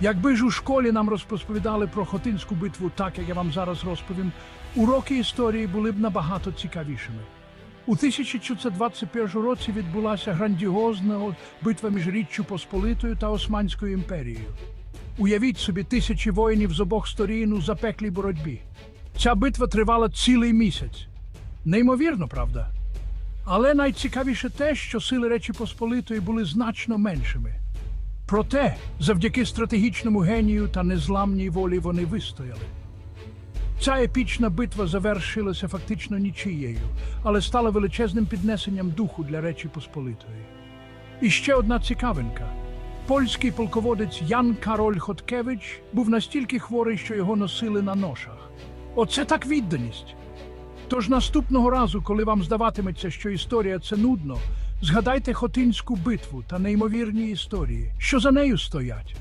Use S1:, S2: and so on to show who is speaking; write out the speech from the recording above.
S1: Якби ж у школі нам розповідали про Хотинську битву, так як я вам зараз розповім, уроки історії були б набагато цікавішими. У 1621 році відбулася грандіозна битва між Річчю Посполитою та Османською імперією. Уявіть собі тисячі воїнів з обох сторін у запеклій боротьбі. Ця битва тривала цілий місяць. Неймовірно, правда? Але найцікавіше те, що сили Речі Посполитої були значно меншими. Проте, завдяки стратегічному генію та незламній волі вони вистояли. Ця епічна битва завершилася фактично нічиєю, але стала величезним піднесенням духу для Речі Посполитої. І ще одна цікавинка. Польський полководець Ян Кароль Хоткевич був настільки хворий, що його носили на ношах. Оце так відданість. Тож наступного разу, коли вам здаватиметься, що історія це нудно, згадайте Хотинську битву та неймовірні історії, що за нею стоять.